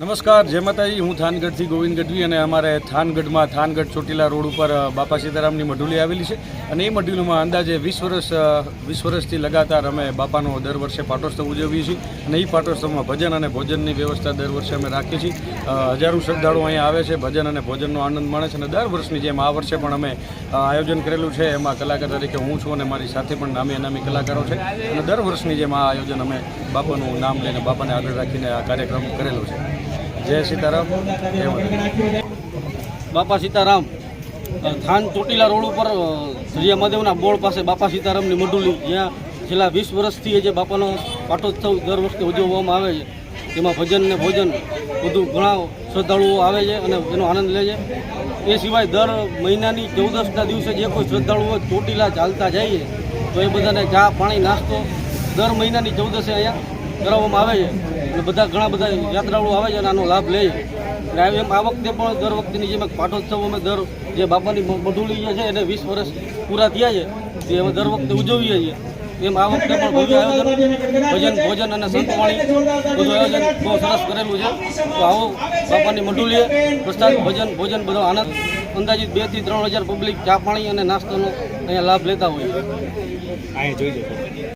નમસ્કાર, જય માતાજી. હું થાનગઢથી ગોવિંદ ગઢવી અને અમારે થાનગઢમાં થાનગઢ ચોટીલા રોડ ઉપર બાપા સીતારામની મઢુલી આવેલી છે. અને એ મઢુલીમાં અંદાજે વીસ વર્ષ વીસ વર્ષથી લગાતાર અમે બાપાનો દર વર્ષે પાટોત્સવ ઉજવીએ છીએ. અને એ પાટોત્સવમાં ભજન અને ભોજનની વ્યવસ્થા દર વર્ષે અમે રાખીએ છીએ. હજારો શ્રદ્ધાળુઓ અહીંયા આવે છે, ભજન અને ભોજનનો આનંદ માણે છે. અને દર વર્ષની જેમ આ વર્ષે પણ અમે આયોજન કરેલું છે. એમાં કલાકાર તરીકે હું છું અને મારી સાથે પણ નામી અનામી કલાકારો છે. અને દર વર્ષની જેમ આ આયોજન અમે બાપાનું નામ લઈને બાપાને આગળ રાખીને આ કાર્યક્રમ કરેલો છે. જય સીતારામ. બાપા સીતારામ ખાન ચોટીલા રોડ ઉપર શ્રીયા મહાદેવના બોર્ડ પાસે બાપા સીતારામની મઢુલી, જ્યાં છેલ્લા વીસ વર્ષથી જે બાપાનો પાટોત્સવ દર વખતે ઉજવવામાં આવે છે, તેમાં ભજન ને ભોજન બધું ઘણા શ્રદ્ધાળુઓ આવે છે અને એનો આનંદ લે છે. એ સિવાય દર મહિનાની ચૌદસના દિવસે જે કોઈ શ્રદ્ધાળુઓ ચોટીલા ચાલતા જાય છે, તો એ બધાને ચા, પાણી, નાસ્તો દર મહિનાની ચૌદસે અહીંયા કરાવવામાં આવે છે. અને બધા ઘણા બધા યાત્રાળુઓ આવે છે અને આનો લાભ લે છે. અને એમ આ વખતે પણ દર વખતેની જેમ પાટોત્સવ અમે દર જે બાપાની મઢુલી જે છે એને વીસ વર્ષ પૂરા થયા છે. તે અમે દર વખતે ઉજવીએ છીએ. એમ આ વખતે પણ ભવ્ય આયોજન, ભજન, ભોજન અને સંતવાણી બધું આયોજન બહુ સરસ કરેલું છે. તો આવો બાપાની મઢુલીએ પ્રસાદ, ભજન, ભોજન બધો આનંદ, અંદાજિત બેથી ત્રણ હજાર પબ્લિક ચા પાણી અને નાસ્તાનો અહીંયા લાભ લેતા હોય છે.